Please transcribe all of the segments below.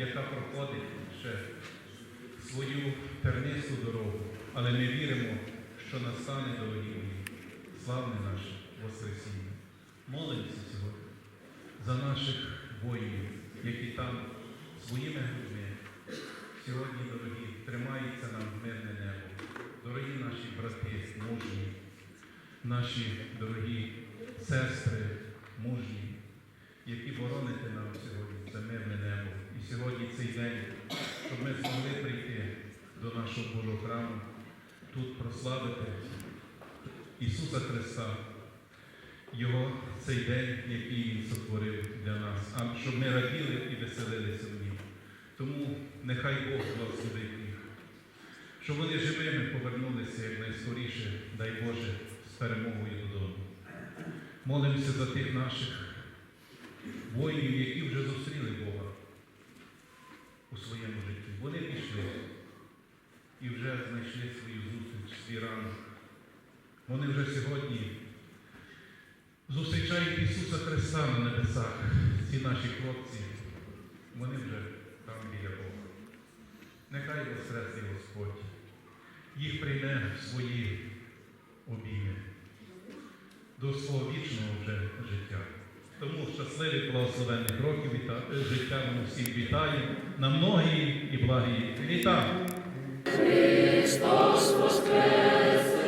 яка проходить ще свою тернисту дорогу, але ми віримо, що настане дорогі мої, славне наше Воскресіння. Молимося сьогодні за наших воїнів, які там своїми грудьми сьогодні, дорогі, тримаються нам мирне небо. Дорогі наші брати, мужні, наші дорогі сестри, мужні, які бороните нам сьогодні за мирне небо. І сьогодні цей день, щоб ми змогли прийти до нашого Божого храму, тут прославити Ісуса Христа, Його цей день, який Він сотворив для нас, а щоб ми раділи і веселилися в нім. Тому нехай Бог благословить їх, щоб вони живими повернулися якнайскоріше, дай Боже, з перемогою додому. Молимося за тих наших воїнів, які вже зустріли Бога у своєму житті. Вони пішли і вже знайшли свою зустріч, свій. Вони вже сьогодні зустрічають Ісуса Христа на небесах. Ці наші хлопці, вони вже там біля Бога. Нехай воскресне Господь їх прийме в свої обійми до свого вічного вже життя. Тому щасливих благословенних років е, життя вам всім вітаю на многі і благі літа. Христос воскресе,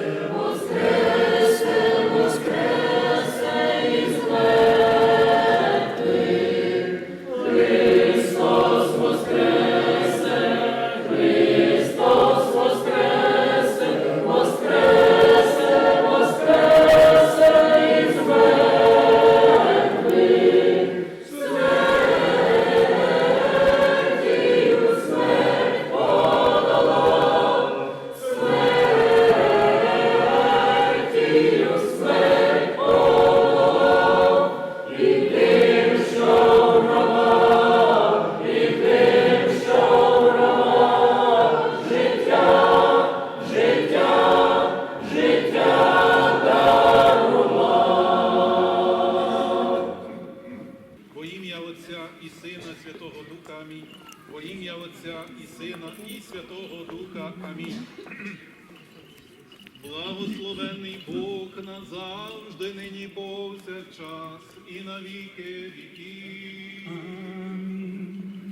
на віки віків.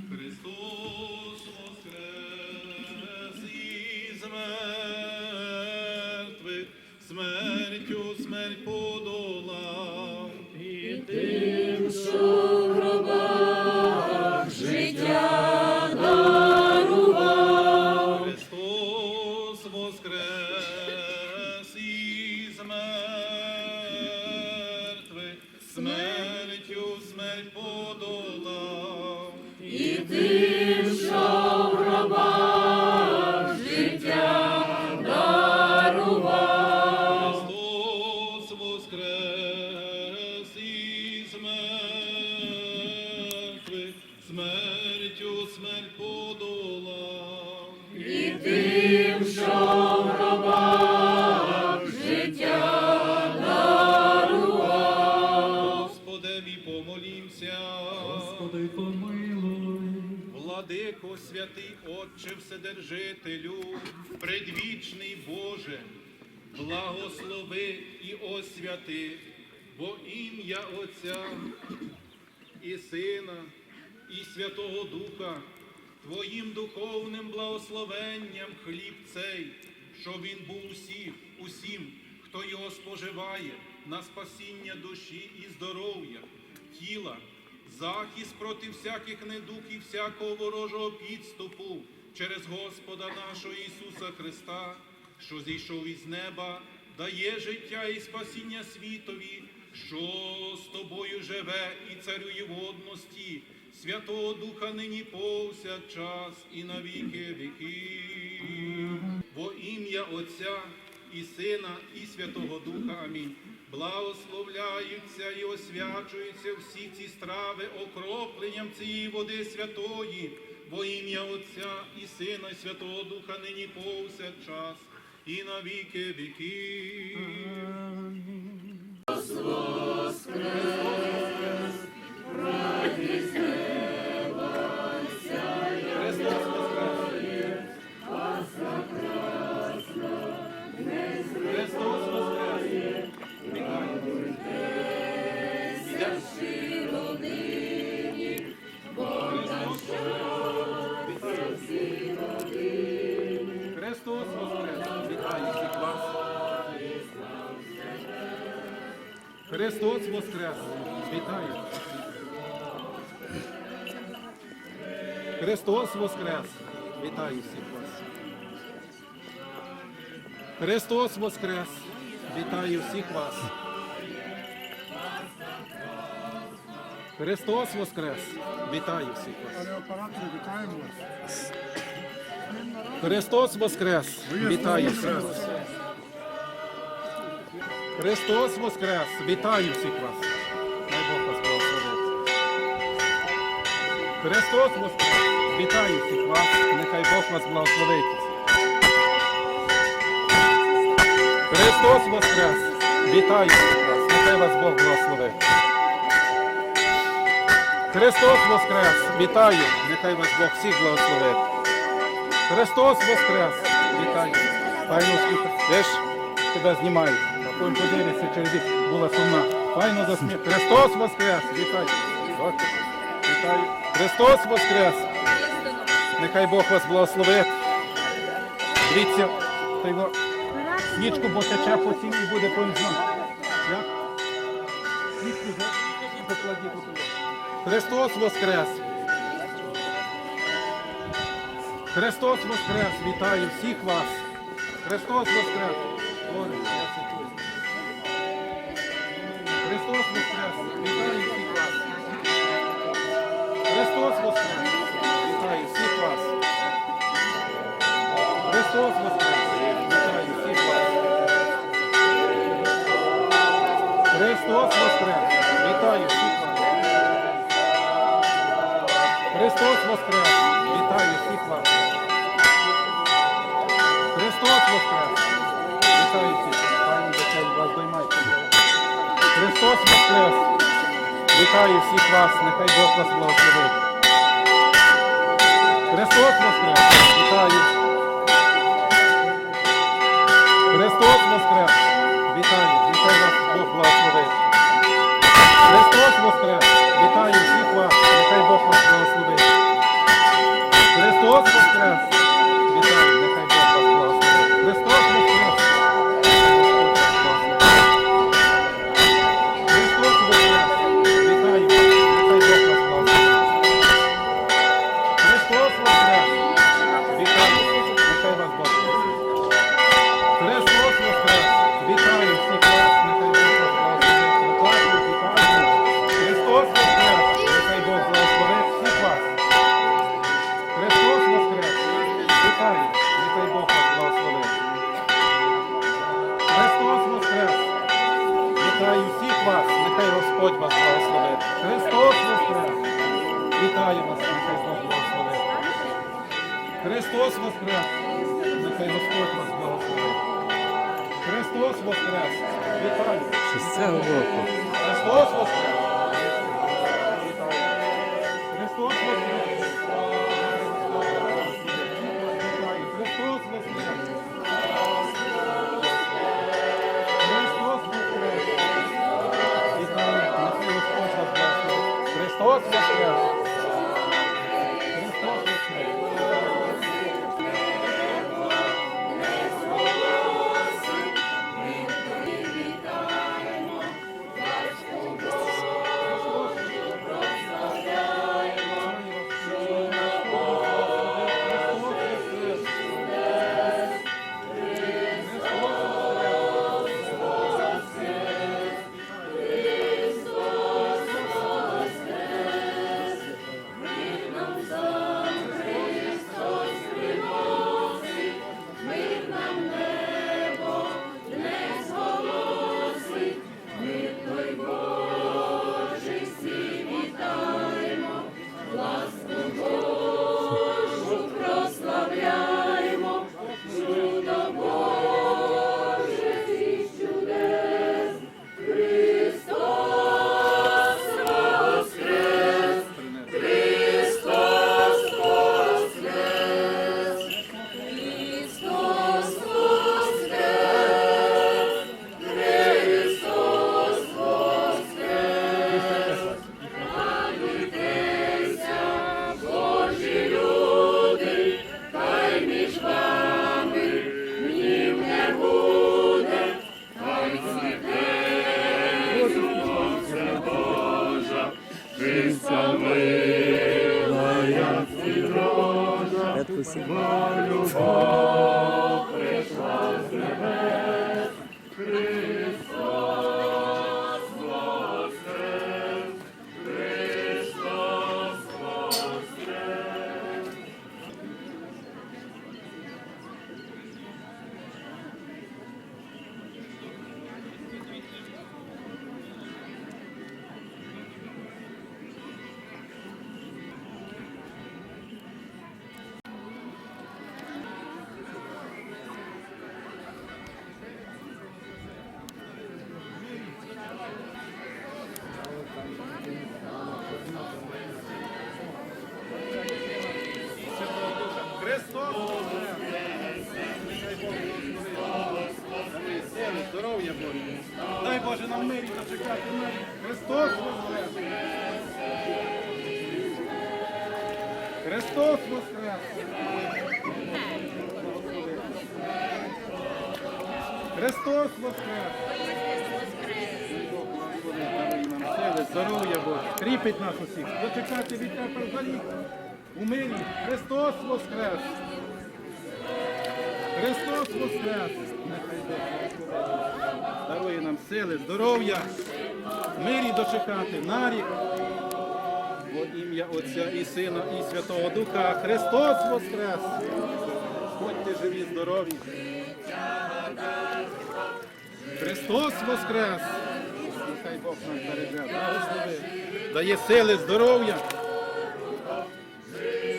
Христос воскрес із мертвих, смертю смерть подолав. Отче, Вседержителю, предвічний Боже, благослови і освяти во ім'я Отця і Сина, і Святого Духа, Твоїм духовним благословенням хліб цей, щоб він був усіх, усім, хто його споживає на спасіння душі і здоров'я, тіла, захист проти всяких недуг і всякого ворожого підступу через Господа нашого Ісуса Христа, що зійшов із неба дає життя і спасіння світові, що з тобою живе і царює в одності, Святого Духа нині повсякчас і на віки віків. Во ім'я Отця і Сина, і Святого Духа. Амінь. Благословляються і освячуються всі ці страви окропленням цієї води святої, во ім'я Отця і Сина, і Святого Духа нині повсякчас і на віки віків. Христос воскрес! Вітаю! Христос воскрес! Вітаю всіх вас! Христос воскрес! Вітаю всіх вас! Христос воскрес! Вітаю всіх вас! Оператори, вітаємо вас. Христос воскрес! Вітаю всіх вас! Христос воскрес! Вітаю всіх вас! Дай Бог вас благословить! Христос воскрес! Вітаю всіх вас! Нехай Бог вас благословить! Христос воскрес! Вітаю всіх вас! Нехай вас Бог благословить! Христос воскрес! Вітаю! Нехай вас Бог всіх благословить! Христос воскрес! Вітаю! Ж тебе знімають? Потім подивишся, через рік була сумна. Файно засміх. Христос воскрес! Вітаю! Вітаю! Христос воскрес! Нехай Бог вас благословить. Дивіться, його бо тече по стіні буде поїзно. Як? Свічку за- покладі тут. Христос воскрес! Христос воскрес! Вітаю всіх вас! Христос воскрес! Боже, Христос воскрес! Вітаю всіх вас! Христос воскрес! Вітаю всіх вас! Христос воскрес! Вітаю всіх вас! Христос воскрес! Вітаю всіх вас! Христос воскрес! Вітаю всіх! Пані дітей, вас доймайте. Христос воскрес! Вітаю всіх вас! Нехай Бог вас благословить! Христос воскрес! Вітаю! Христос воскрес! Вітаю! Нехай вас Бог благословить! Христос воскрес! Вітаю всіх вас! Нехай Бог вас благословить! Христос воскрес! Вітаю! Благословить! Христос воскрес! Христос здоров'я Боже. Кріпить нас усіх. Дочекати від тебе взагалі. У мирі. Христос Воскрес! Христос Воскрес! Дарує нам сили, здоров'я, мирі дочекати, нарік. Во ім'я Отця і Сина, і Святого Духа. Христос Воскрес! Будьте живі, здорові. Христос Воскрес! Нехай Бог нам береже, благослови. Дає сили, здоров'я.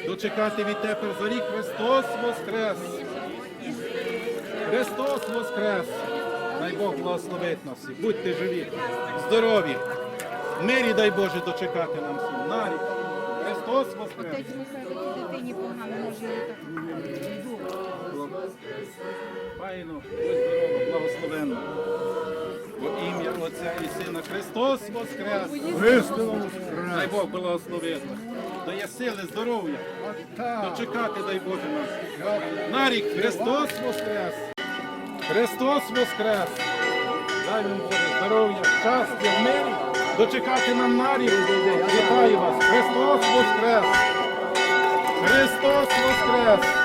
Дочекати від тепер зорі Христос Воскрес! Христос Воскрес! Дай Бог благословить нас всіх. Будьте живі, здорові. Мирі дай Боже дочекати нам всім. Нарік. Христос Воскрес! Отець Михайло, дитині погано так. Файно, будь здорова, благословенно. Отця і Сина Христос Воскрес! Христос Дай Бог благословить нас. Дає сили, здоров'я. Дочекати, дай Боже нас. Нарік, Христос Воскрес! Христос Воскрес! Дай нам Боже здоров'я, щастя, в мирі. Дочекати нам нарік. Вітаю вас. Христос Воскрес! Христос Воскрес!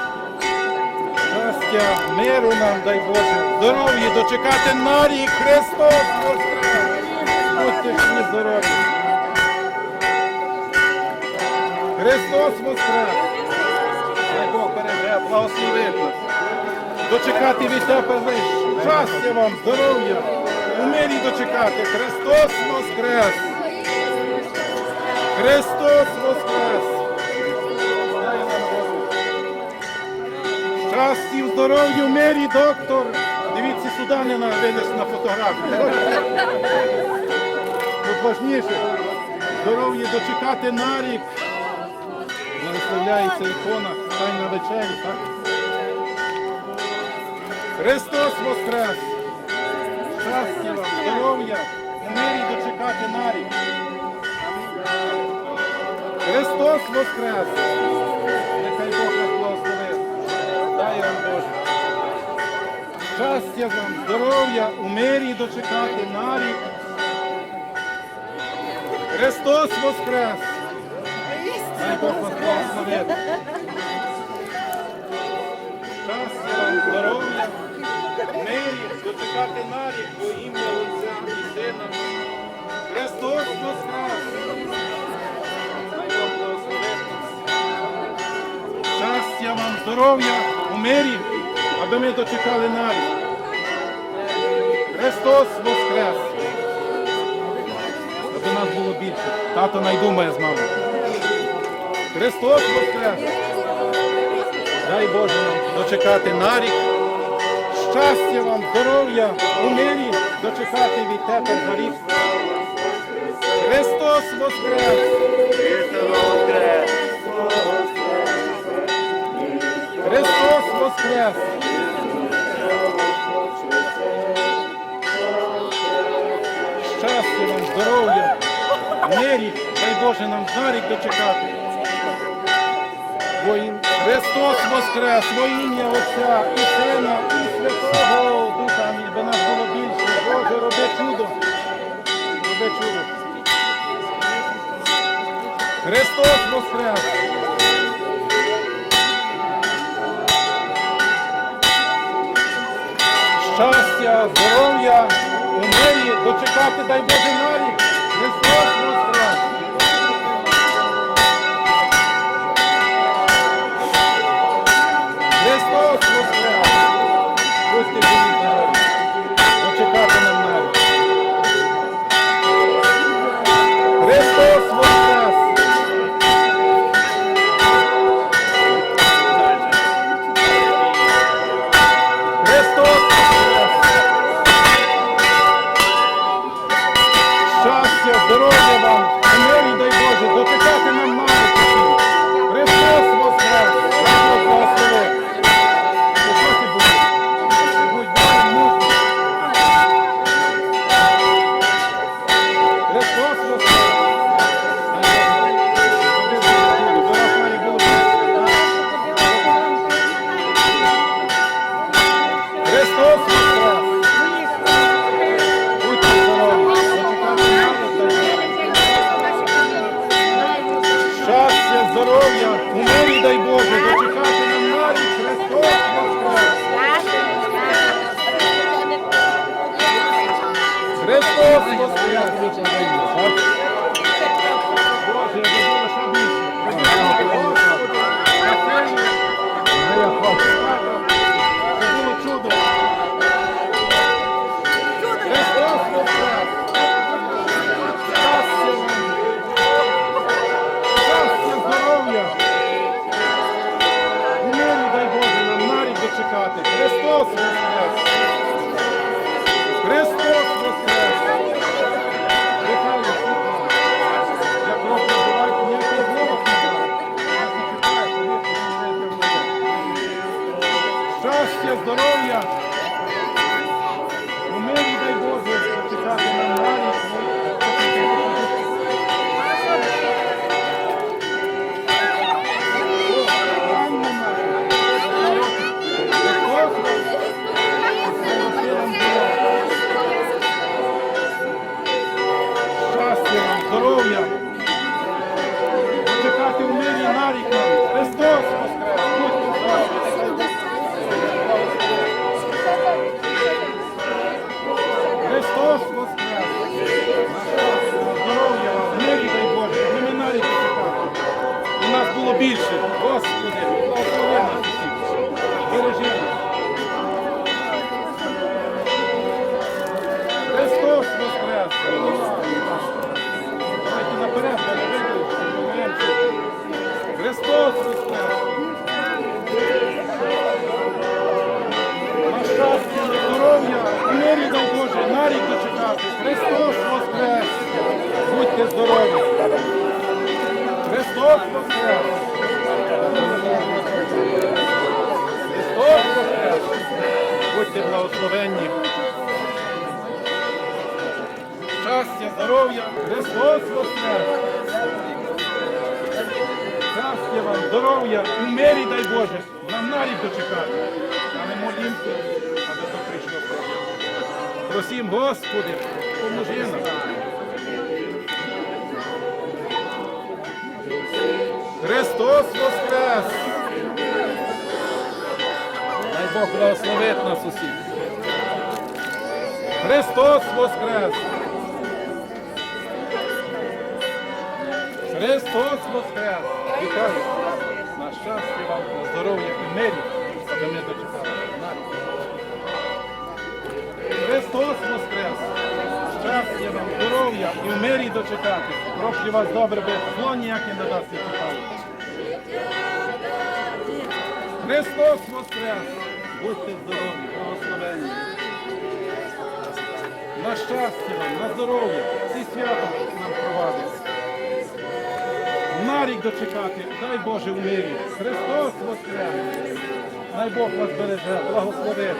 Щастя, миру нам, дай Боже, здоров'я, дочекати нарік. Христос Воскрес! Будьте здорові! Христос Воскрес! Дай Бог береже, благословить нас. Дочекати від тебе. Щастя вам, здоров'я. У мирі дочекати. Христос Воскрес! Христос Воскрес! Щастя, здоров'я, в мирі, доктор. Дивіться сюди, не на видиш на фотографію. Тут важніше. Здоров'я дочекати на рік. Благословляється ікона, стань на вечері, так? Христос Воскрес! Щастя вам, здоров'я, мирі дочекати на рік. Христос Воскрес! Нехай Бог. Дай вам Боже. Щастя вам, здоров'я, у мирі дочекати на рік. Христос Воскрес! Дай Бог вас благословить. Щастя вам, здоров'я, мирі, дочекати на рік ім'я Отця і Сина. Христос Воскрес! Дай Бог. Щастя вам, здоров'я мирі, аби ми дочекали на. Христос Воскрес! Аби нас було більше. Тато найдумає з мамою. Христос Воскрес! Дай Боже нам дочекати на рік. Щастя вам, здоров'я, у мирі дочекати від тебе за рік. Христос Воскрес! Христос Воскрес! Щастя вам, здоров'я, мирі, дай Боже нам зарік дочекати. Во ім- Христос Воскрес, во ім'я Отця і Сина, і Святого Духа, би нас було більше. Боже, роби чудо. Роби чудо. Христос Воскрес! Щастя здоров'я, у мирі, дочекати, дай Боже нарік. Христос вам, Будьте благословенні! Щастя, здоров'я, Христос воскрес! Щастя вам, здоров'я, у мирі дай Боже, нам нарік дочекати. Але молімся, аби то прийшло. Просім, Господи, поможи нам. Христос воскрес! Бог благословить нас усіх. Христос воскрес! Христос воскрес! Вітаю! На щастя вам, на здоров'я і мирі, аби ми дочекали. Христос воскрес! Щастя вам, здоров'я і в мирі дочекати. Прошу вас добре, бо зло ніяке не дасть чекати. Христос воскрес! Будьте здорові, благословенні. На щастя вам, на здоров'я, всі свята нам провадить. На рік дочекати, дай Боже в мирі. Христос воскрес! Дай Бог вас береже, благослови.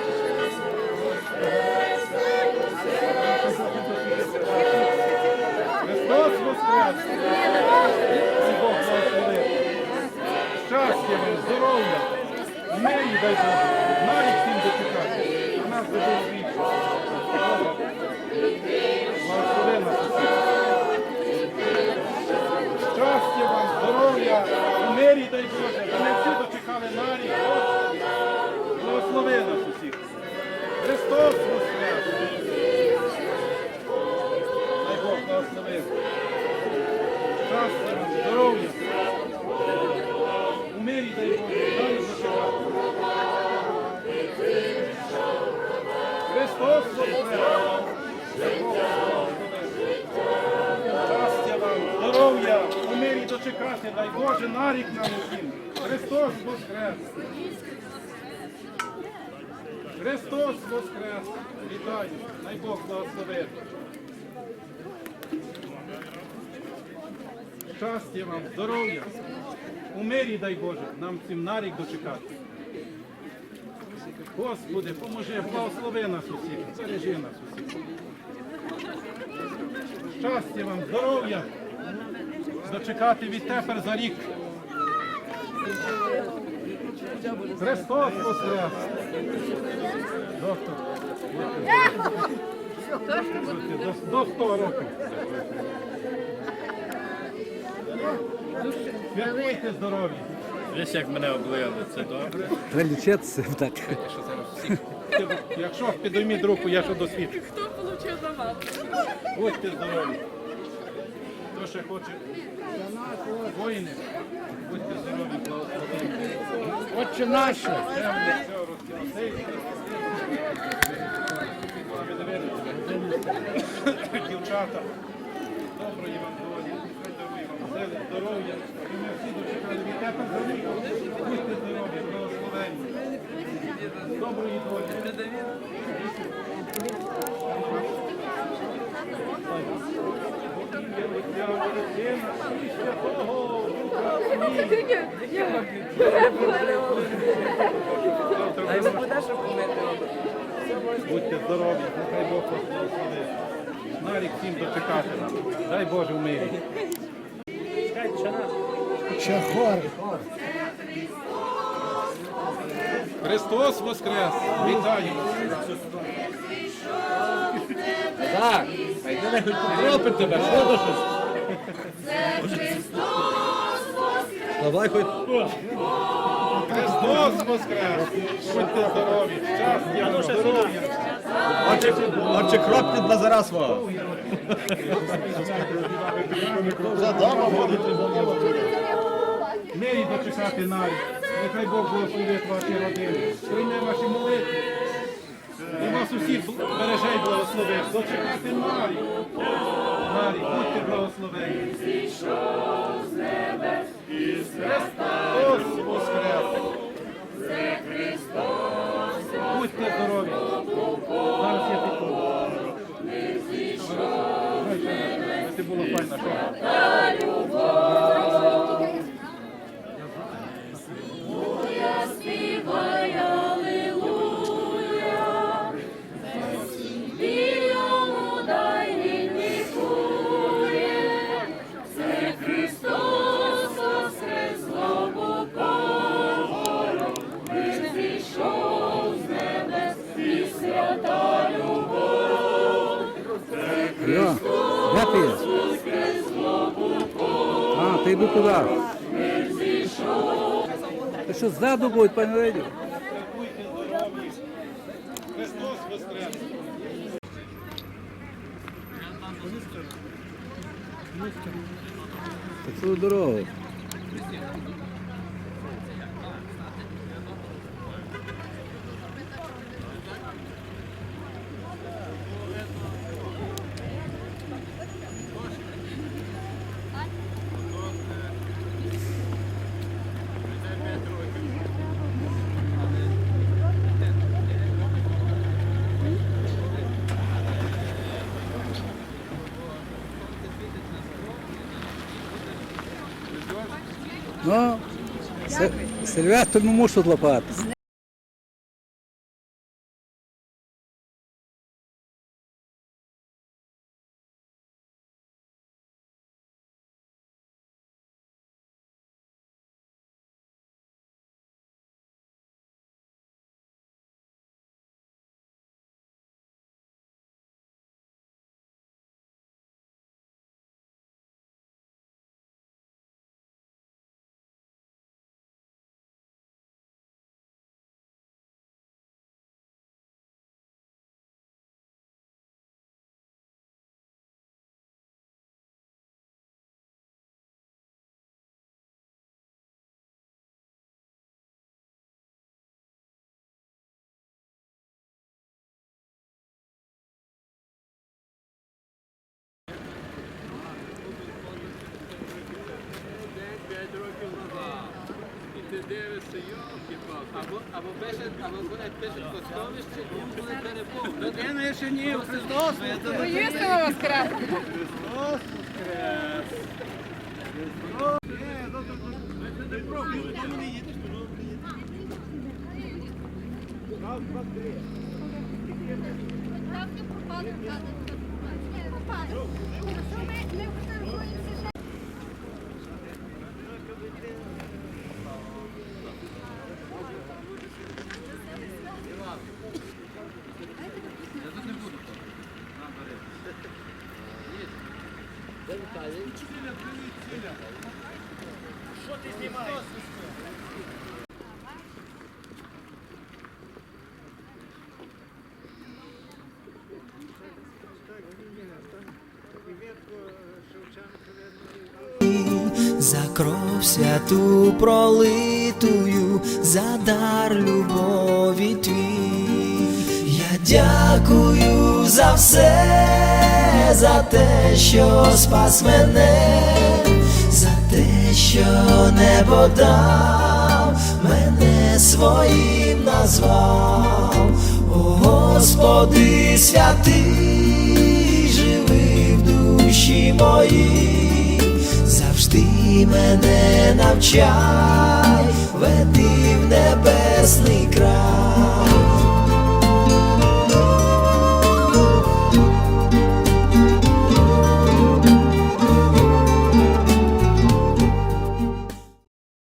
Христос воскрес! Дай Бог благослови. Щастя вам, здоров'я, мирі дай Боже, на всім дочекати, а нас буде більше. Благослови нас. Щастя вам, здоров'я, в мирі дай Боже, ми всі дочекали на рік. Благослови нас Щастя вам, здоров'я! У мирі, дай Боже, нам всім на рік дочекати. Господи, поможи, благослови нас усіх, бережи нас усіх. Щастя вам, здоров'я! Дочекати відтепер за рік. Христос Воскрес! Доктор. До, до 100 років. Святкуйте здоров'я. Десь як мене облили, це добре. Треба лічитися так. Якщо підійміть руку, я що досвідчу. Хто отримав вас? Будьте здорові. Хто ще хоче? Воїни, будьте здорові, благословені. Отче розкрити. Дівчата, доброї вам долі, хай дарує вам сили, здоров'я. І ми всі дочекали від тебе. Будьте здорові, благословені. Доброї нехай Бог вас благословить. На рік всім дочекати нам. Дай Боже в мирі. Ще хор. Христос Воскрес! Вітаю! Так, а йди не хоч попропить тебе, що то щось? Давай хоч Христос Воскрес! Будьте здорові! Щастя, здоров'я! Отче, отче крок під базара свого. В мирі дочекати на рік. Нехай Бог благословить ваші родини. Прийме ваші молитви. І вас усіх береже й благословить. Дочекати на рік. На рік. Будьте благословені. Христос Воскрес! Будьте здорові! Зараз я підходжу. Це було файно. А, ти йду туди. Ти що ззаду будуть, пане Леді? Христос Воскрес! Цю дорогу. Ну, Сильвестр не мусить лопати. Або, або пише, або буде пише костовище, і буде переповнено. Людина ще ні, Христос воскрес! Воістину воскрес! Христос воскрес! За кров святу пролитую, за дар любові твій. Я дякую за все, за те, що спас мене, за те, що небо дав, мене своїм назвав, О Господи святий, живи в душі моїй завжди мене навчай, веди в небесний край.